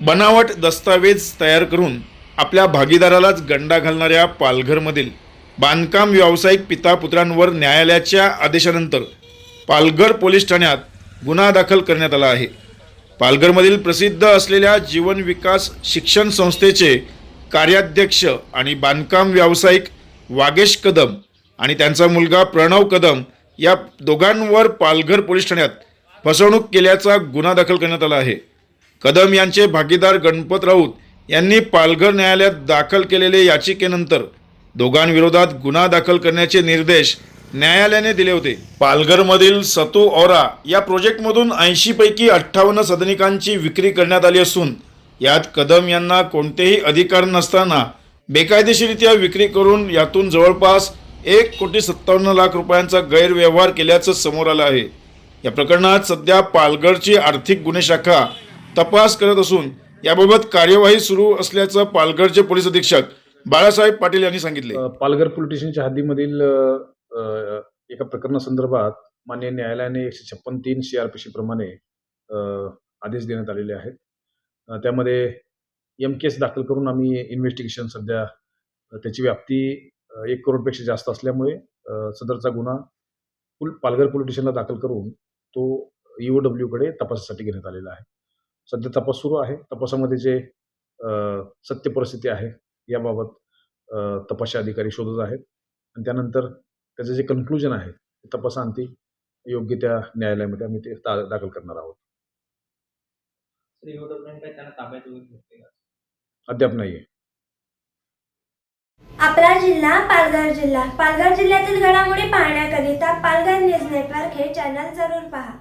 बनावट दस्तावेज तयार करून आपल्या भागीदारालाच गंडा घालणाऱ्या पालघरमधील बांधकाम व्यावसायिक पिता पुत्रांवर न्यायालयाच्या आदेशानंतर पालघर पोलीस ठाण्यात गुन्हा दाखल करण्यात आला आहे. पालघरमधील प्रसिद्ध असलेल्या जीवन विकास शिक्षण संस्थेचे कार्याध्यक्ष आणि बांधकाम व्यावसायिक वागेश कदम आणि त्यांचा मुलगा प्रणव कदम या दोघांवर पालघर पोलीस ठाण्यात फसवणूक केल्याचा गुन्हा दाखल करण्यात आला आहे. कदम यांचे भागीदार गणपत राऊत यांनी पालघर न्यायालयात दाखल केलेले याचिकेनंतर दोघांविरोधात गुन्हा दाखल करण्याचे निर्देश न्यायालयाने दिले होते. पालघरमधील सतू औरा या प्रोजेक्टमधून ऐंशीपैकी अठ्ठावन्न सदनिकांची विक्री करण्यात आली असून यात कदम यांना कोणतेही अधिकार नसताना बेकायदेशीरित्या विक्री करून यातून जवळपास एक कोटी सत्तावन्न लाख रुपयांचा गैरव्यवहार केल्याचं समोर आलं आहे. या प्रकरणात सध्या पालघरची आर्थिक गुन्हे शाखा तपास करत असून याबाबत कार्यवाही सुरू असल्याचं पालघरचे पोलीस अधीक्षक बाळासाहेब पाटील यांनी सांगितले. पालघर पोलीस स्टेशनच्या हद्दीमधील एका प्रकरणासंदर्भात मान्य न्यायालयाने एकशे छप्पन तीन सी आर पी सी प्रमाणे आदेश देण्यात आलेले आहेत. त्यामध्ये एम केस दाखल करून आम्ही इन्व्हेस्टिगेशन सध्या त्याची व्याप्ती एक करोडपेक्षा जास्त असल्यामुळे सदरचा गुन्हा पालघर पोलीस स्टेशनला दाखल करून तो ईओडब्ल्यूकडे तपासासाठी घेण्यात आलेला आहे. सध्या तपास सुरू आहे. तपासामध्ये जे सत्य परिस्थिती आहे याबाबत अ, तपासी अधिकारी शोधत आहेत. आणि त्यानंतर त्याचं जे कन्क्लुजन आहे ते तपासांती योग्य त्या न्यायालयामध्ये आम्ही ते दाखल करणार आहोत. अद्याप नाही आहे आपला जिल्हा पालघर जिल्हा. पालघर जिल्ह्यातील घडामोडी पाहण्याकरिता पालघर न्यूज नेटवर्क हे चॅनल जरूर पहा.